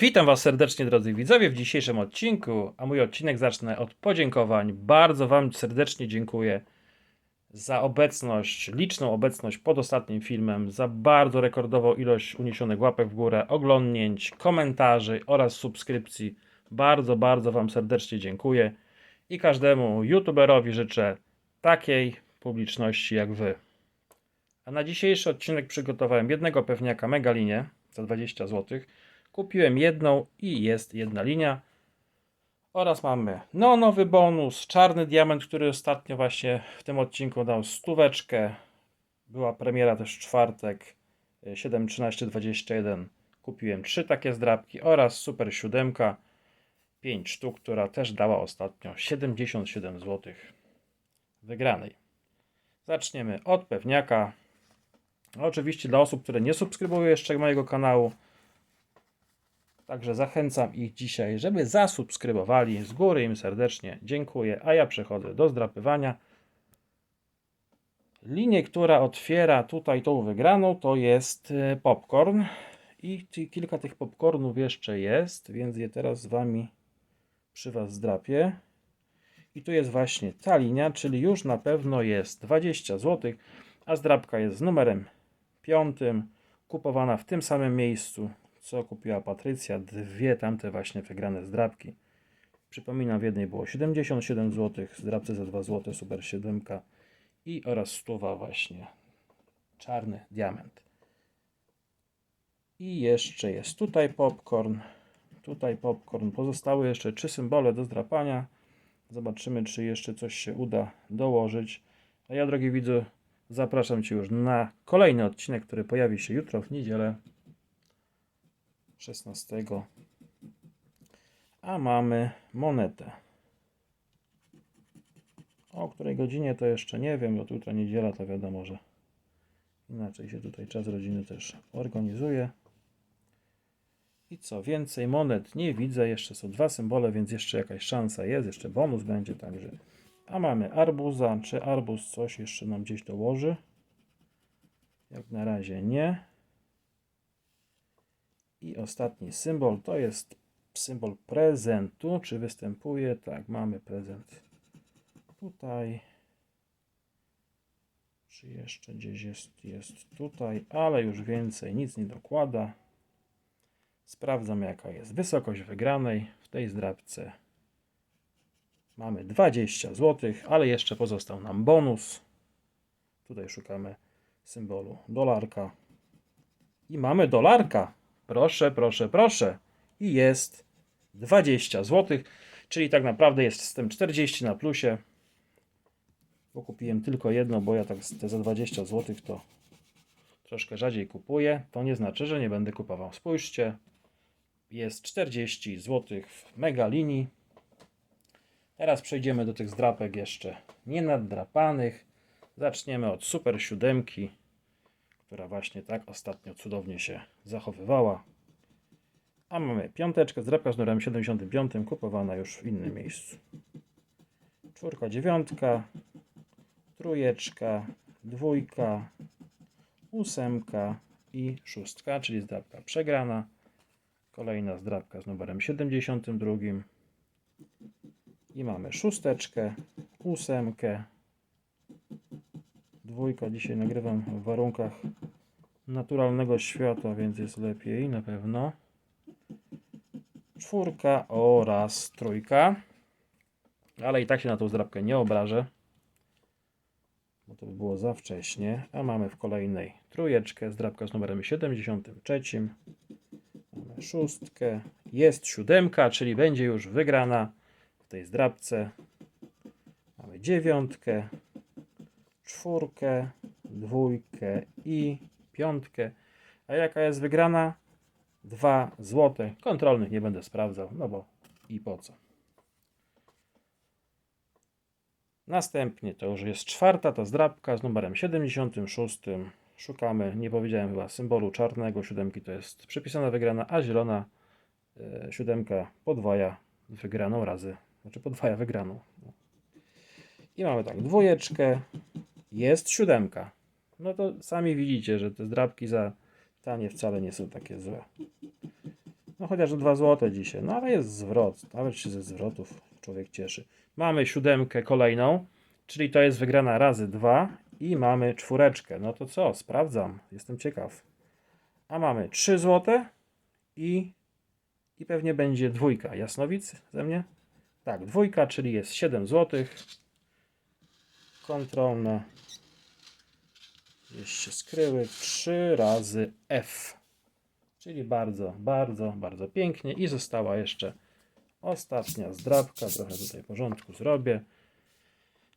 Witam Was serdecznie, drodzy widzowie, w dzisiejszym odcinku. A mój odcinek zacznę od podziękowań. Bardzo Wam serdecznie dziękuję za obecność, liczną obecność pod ostatnim filmem, za bardzo rekordową ilość uniesionych łapek w górę, oglądnięć, komentarzy oraz subskrypcji. Bardzo, bardzo Wam serdecznie dziękuję i każdemu YouTuberowi życzę takiej publiczności jak Wy. A na dzisiejszy odcinek przygotowałem jednego pewniaka Megalinie za 20 zł. Kupiłem jedną i jest jedna linia. Oraz mamy neonowy bonus, czarny diament, który ostatnio właśnie w tym odcinku dał stóweczkę. Była premiera też w czwartek 7.13.21. Kupiłem trzy takie zdrabki oraz super siódemka 5 sztuk, która też dała ostatnio 77 zł wygranej. Zaczniemy od pewniaka. Oczywiście dla osób, które nie subskrybują jeszcze mojego kanału, Także zachęcam ich dzisiaj, żeby zasubskrybowali. Z góry im serdecznie dziękuję, a ja przechodzę do zdrapywania. Linię, która otwiera tutaj tą wygraną, to jest e, popcorn. I kilka tych popcornów jeszcze jest, więc je teraz z Wami przy Was zdrapię. I tu jest właśnie ta linia, czyli już na pewno jest 20 zł, a zdrapka jest z numerem 5, kupowana w tym samym miejscu, co kupiła Patrycja, dwie tamte właśnie wygrane zdrabki. Przypominam, w jednej było 77 zł, zdrabce za 2 zł, super 7 i oraz stuwa właśnie czarny diament. I jeszcze jest tutaj popcorn, tutaj popcorn. Pozostały jeszcze trzy symbole do zdrapania. Zobaczymy, czy jeszcze coś się uda dołożyć. A ja, drogi widzu, zapraszam Cię już na kolejny odcinek, który pojawi się jutro w niedzielę. 16. A mamy monetę. O której godzinie to jeszcze nie wiem, bo jutro niedziela to wiadomo, że inaczej się tutaj czas rodziny też organizuje. I co więcej, monet nie widzę, jeszcze są dwa symbole, więc jeszcze jakaś szansa jest, jeszcze bonus będzie także. A mamy arbuza, czy arbuz coś jeszcze nam gdzieś dołoży? Jak na razie nie. I ostatni symbol to jest symbol prezentu. Czy występuje? Tak, mamy prezent tutaj. Czy jeszcze gdzieś jest? Jest tutaj, ale już więcej nic nie dokłada. Sprawdzam jaka jest wysokość wygranej w tej zdrabce. Mamy 20 zł, ale jeszcze pozostał nam bonus. Tutaj szukamy symbolu dolarka. I mamy dolarka. Proszę, proszę, proszę. I jest 20 zł, czyli tak naprawdę jest z tym 40 na plusie. Bo kupiłem tylko jedno, bo ja tak te za 20 zł to troszkę rzadziej kupuję. To nie znaczy, że nie będę kupował. Spójrzcie, jest 40 zł w mega linii. Teraz przejdziemy do tych zdrapek jeszcze nienaddrapanych. Zaczniemy od super siódemki która właśnie tak ostatnio cudownie się zachowywała. A mamy piąteczkę, zdrabka z numerem 75, kupowana już w innym miejscu. Czwórka, dziewiątka, trójeczka, dwójka, ósemka i szóstka, czyli zdrabka przegrana. Kolejna zdrabka z numerem 72. I mamy szósteczkę, ósemkę, Dwójka dzisiaj nagrywam w warunkach naturalnego świata, więc jest lepiej na pewno. Czwórka oraz trójka. Ale i tak się na tą zdrabkę nie obrażę. Bo to by było za wcześnie. A mamy w kolejnej trójeczkę, zdrabka z numerem 73. Mamy szóstkę. Jest siódemka, czyli będzie już wygrana w tej zdrabce. Mamy dziewiątkę, czwórkę, dwójkę i piątkę. A jaka jest wygrana? 2 złote. Kontrolnych nie będę sprawdzał, no bo i po co. Następnie to już jest czwarta, to zdrabka z numerem 76. Szukamy, nie powiedziałem chyba, symbolu czarnego. Siódemki to jest przypisana wygrana, a zielona e, siódemka podwaja wygraną razy, znaczy podwaja wygraną. I mamy tak, dwójeczkę, jest siódemka. No to sami widzicie, że te zdrabki za tanie wcale nie są takie złe. No chociaż 2 zł dzisiaj, no ale jest zwrot, nawet się ze zwrotów człowiek cieszy. Mamy siódemkę kolejną, czyli to jest wygrana razy 2 i mamy czwóreczkę. No to co, sprawdzam, jestem ciekaw. A mamy 3 zł i, i pewnie będzie dwójka. Jasnowic ze mnie? Tak, dwójka, czyli jest 7 zł. Kontrolne. Się skryły. 3 razy F. Czyli bardzo, bardzo, bardzo pięknie. I została jeszcze ostatnia zdrabka. Trochę tutaj porządku zrobię.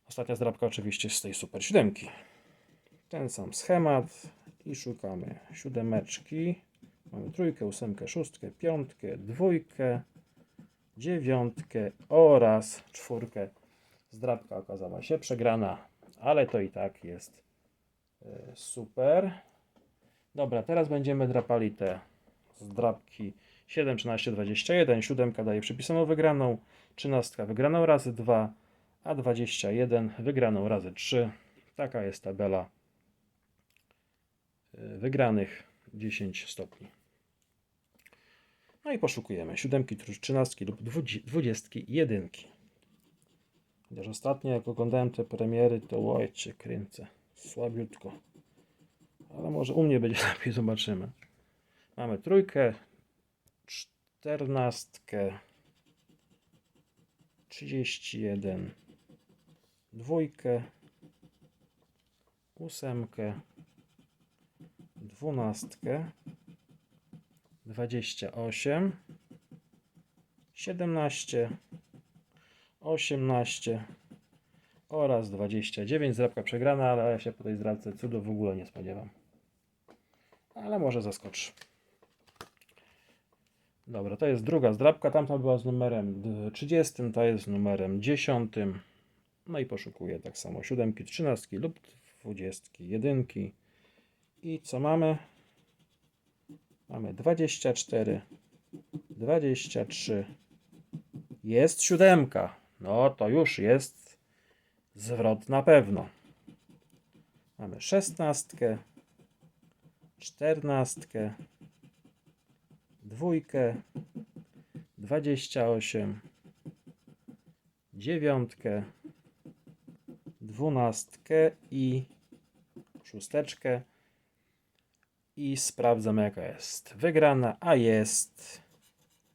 Ostatnia zdrabka oczywiście z tej super siódemki. Ten sam schemat i szukamy siódemeczki. Mamy trójkę, ósemkę, szóstkę, piątkę, dwójkę, dziewiątkę oraz czwórkę. Zdrabka okazała się przegrana, ale to i tak jest e, super. Dobra, teraz będziemy drapali te zdrabki 7, 13, 21. Siódemka daje przypisaną wygraną, 13 wygraną razy 2, a 21 wygraną razy 3. Taka jest tabela y, wygranych 10 stopni. No i poszukujemy siódemki, tr- trzynastki lub dwudzi- dwudziestki, jedynki. Chociaż ostatnio jak oglądałem te premiery, to łojcie, kręcę. Słabiutko. Ale może u mnie będzie lepiej, zobaczymy. Mamy trójkę, czternastkę, 31, dwójkę, ósemkę, dwunastkę, 28, 17, 18 oraz 29. Zdrabka przegrana, ale ja się po tej zdradce cudu w ogóle nie spodziewam. Ale może zaskoczy. Dobra, to jest druga zdrabka. Tamta była z numerem d- 30, ta jest z numerem 10. No i poszukuję tak samo siódemki, trzynastki lub dwudziestki, jedynki. I co mamy? Mamy 24, 23. Jest siódemka. No to już jest zwrot na pewno. Mamy szesnastkę, czternastkę, dwójkę, 28, dziewiątkę, dwunastkę i szósteczkę. I sprawdzam jaka jest wygrana, a jest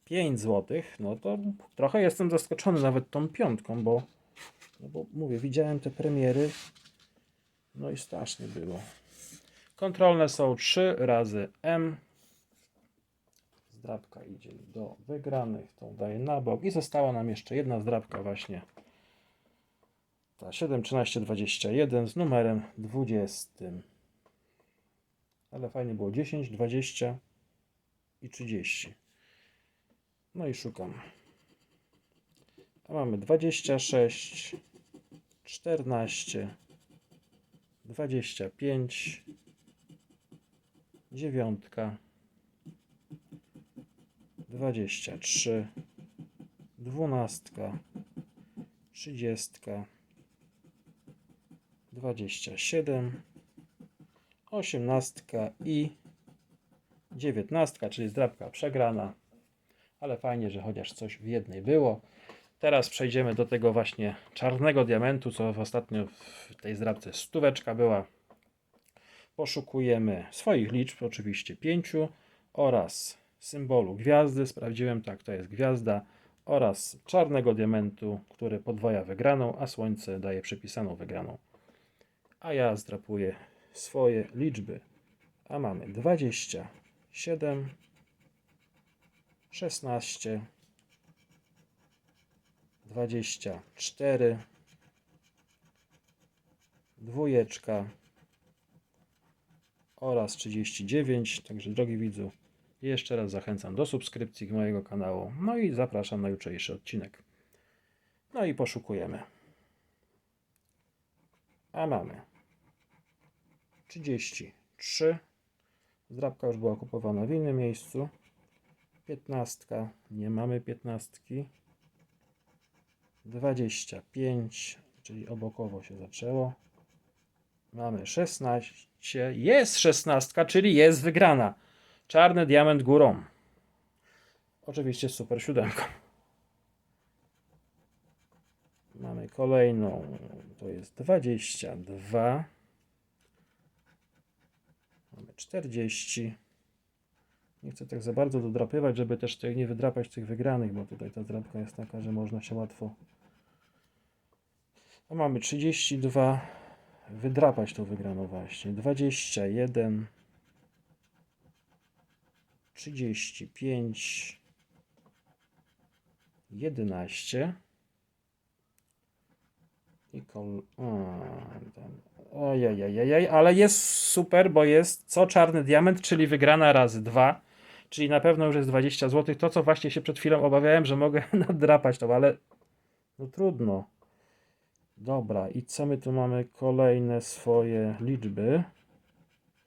5 zł. No to trochę jestem zaskoczony nawet tą piątką, bo, no bo mówię, widziałem te premiery. No i strasznie było. Kontrolne są 3 razy M. Zdrabka idzie do wygranych, tą daję na bok i została nam jeszcze jedna zdrabka właśnie. Ta 7, 13, 21 z numerem 20. Ale fajnie było 10, 20 i 30. No i szukam. A mamy 26, 14, 25, dziewiątka, 23, dwunastka, trzydziestka, 27, osiemnastka i dziewiętnastka, czyli zdrabka przegrana. Ale fajnie, że chociaż coś w jednej było. Teraz przejdziemy do tego właśnie czarnego diamentu, co w ostatnio w tej zdrabce stóweczka była. Poszukujemy swoich liczb, oczywiście pięciu, oraz symbolu gwiazdy. Sprawdziłem, tak, to jest gwiazda. Oraz czarnego diamentu, który podwaja wygraną, a słońce daje przypisaną wygraną. A ja zdrapuję swoje liczby. A mamy 27, 16, 24, dwójeczka oraz 39. Także drogi widzu, jeszcze raz zachęcam do subskrypcji mojego kanału. No i zapraszam na jutrzejszy odcinek. No i poszukujemy. A mamy 33. Zdrabka już była kupowana w innym miejscu. 15. Nie mamy 15. 25, czyli obokowo się zaczęło. Mamy 16. Jest 16, czyli jest wygrana. Czarny diament górą. Oczywiście super siódemką. Mamy kolejną, to jest 22. Mamy 40. Nie chcę tak za bardzo dodrapywać, żeby też tutaj nie wydrapać tych wygranych, bo tutaj ta drapka jest taka, że można się łatwo. No mamy 32. Wydrapać tą wygraną właśnie. 21. 35. 11. I kol... A. Ojej, ale jest super, bo jest co czarny diament, czyli wygrana razy 2, czyli na pewno już jest 20 zł. To, co właśnie się przed chwilą obawiałem, że mogę nadrapać to, ale no trudno. Dobra, i co my tu mamy? Kolejne swoje liczby.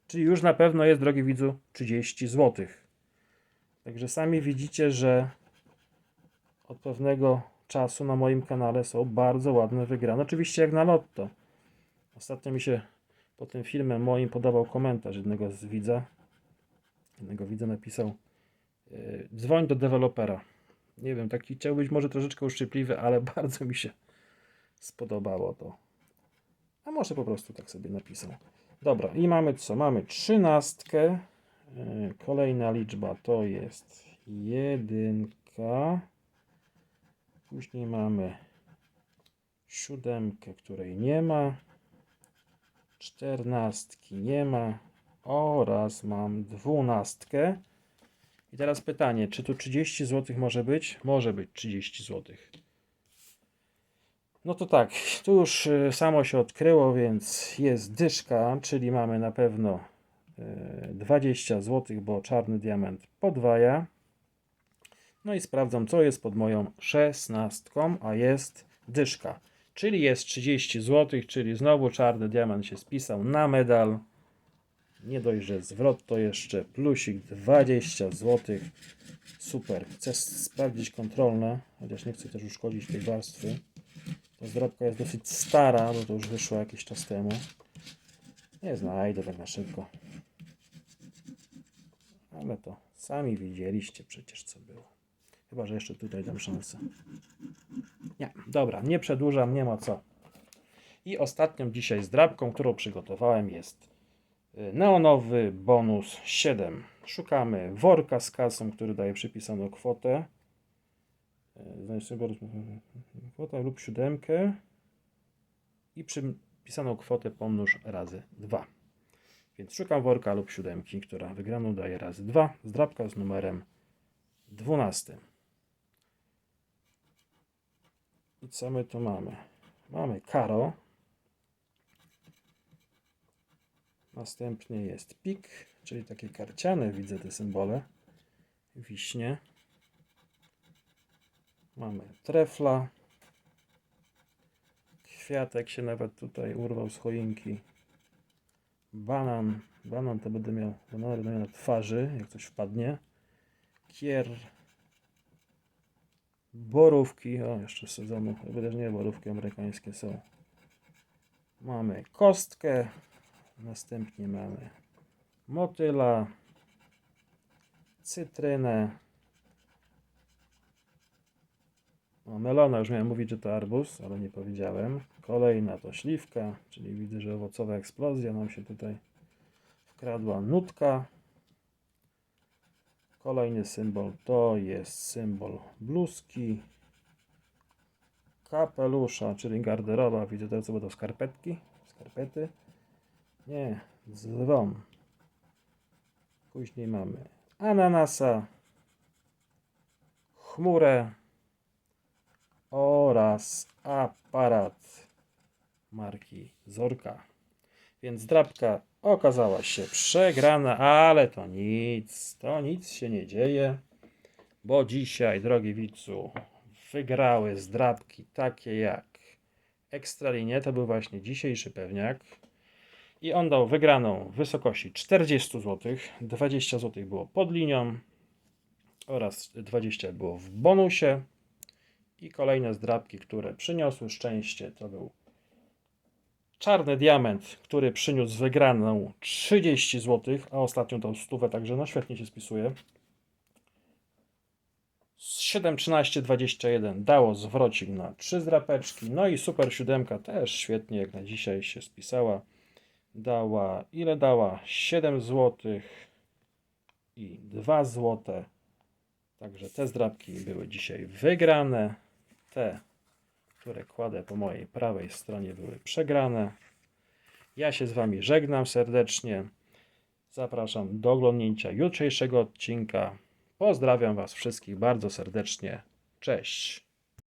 Czyli już na pewno jest, drogi widzu, 30 zł. Także sami widzicie, że od pewnego czasu na moim kanale są bardzo ładne wygrane. Oczywiście jak na lotto. Ostatnio mi się po tym filmem moim podawał komentarz jednego z widza. Jednego widza napisał yy, dzwoń do dewelopera. Nie wiem, taki chciał być może troszeczkę uszczypliwy, ale bardzo mi się spodobało to. A może po prostu tak sobie napisał. Dobra, i mamy co? Mamy trzynastkę. Yy, Kolejna liczba to jest jedynka. Później mamy siódemkę, której nie ma. Czternastki nie ma. Oraz mam dwunastkę. I teraz pytanie, czy tu 30 zł może być? Może być 30 zł. No to tak, tu już y, samo się odkryło, więc jest dyszka, czyli mamy na pewno y, 20 zł, bo czarny diament podwaja. No i sprawdzam, co jest pod moją szesnastką, a jest dyszka. Czyli jest 30 zł, czyli znowu czarny diament się spisał na medal. Nie dość, że zwrot to jeszcze plusik 20 zł. Super. Chcę sprawdzić kontrolne, chociaż nie chcę też uszkodzić tej warstwy. Ta zdrabka jest dosyć stara, bo to już wyszło jakiś czas temu. Nie znajdę tak na szybko. Ale to sami widzieliście przecież co było. Chyba, że jeszcze tutaj dam szansę. Nie, dobra, nie przedłużam, nie ma co. I ostatnią dzisiaj zdrabką, którą przygotowałem jest neonowy bonus 7. Szukamy worka z kasą, który daje przypisaną kwotę. Bonus- kwotę lub siódemkę i przypisaną kwotę pomnóż razy 2. Więc szukam worka lub siódemki, która wygraną daje razy 2. Zdrabka z numerem 12. I co my tu mamy? Mamy karo. Następnie jest pik, czyli takie karciane, widzę te symbole. Wiśnie. Mamy trefla. Kwiatek się nawet tutaj urwał z choinki. Banan. Banan to będę miał, banan będę miał na twarzy, jak coś wpadnie. Kier. Borówki, o jeszcze z sezonu, jakby też nie borówki amerykańskie są. Mamy kostkę, następnie mamy motyla, cytrynę, o, melona, już miałem mówić, że to arbuz, ale nie powiedziałem. Kolejna to śliwka, czyli widzę, że owocowa eksplozja nam się tutaj wkradła. Nutka, Kolejny symbol to jest symbol bluzki, kapelusza, czyli garderoba. Widzę to, co będą skarpetki, skarpety. Nie, dzwon. Później mamy ananasa, chmurę oraz aparat marki Zorka. Więc drapka okazała się przegrana, ale to nic, to nic się nie dzieje, bo dzisiaj, drogi widzu, wygrały zdrabki takie jak Ekstralinie, to był właśnie dzisiejszy pewniak i on dał wygraną w wysokości 40 zł, 20 zł było pod linią oraz 20 było w bonusie i kolejne zdrabki, które przyniosły szczęście, to był Czarny diament, który przyniósł wygraną 30 zł, a ostatnią tą stówę, także no świetnie się spisuje. 7-13-21 dało zwrocik na 3 zdrapeczki. No i super siódemka też świetnie jak na dzisiaj się spisała. Dała, ile dała? 7 zł i 2 zł. Także te zdrapki były dzisiaj wygrane. Te, które kładę po mojej prawej stronie, były przegrane. Ja się z Wami żegnam serdecznie. Zapraszam do oglądnięcia jutrzejszego odcinka. Pozdrawiam Was wszystkich bardzo serdecznie. Cześć.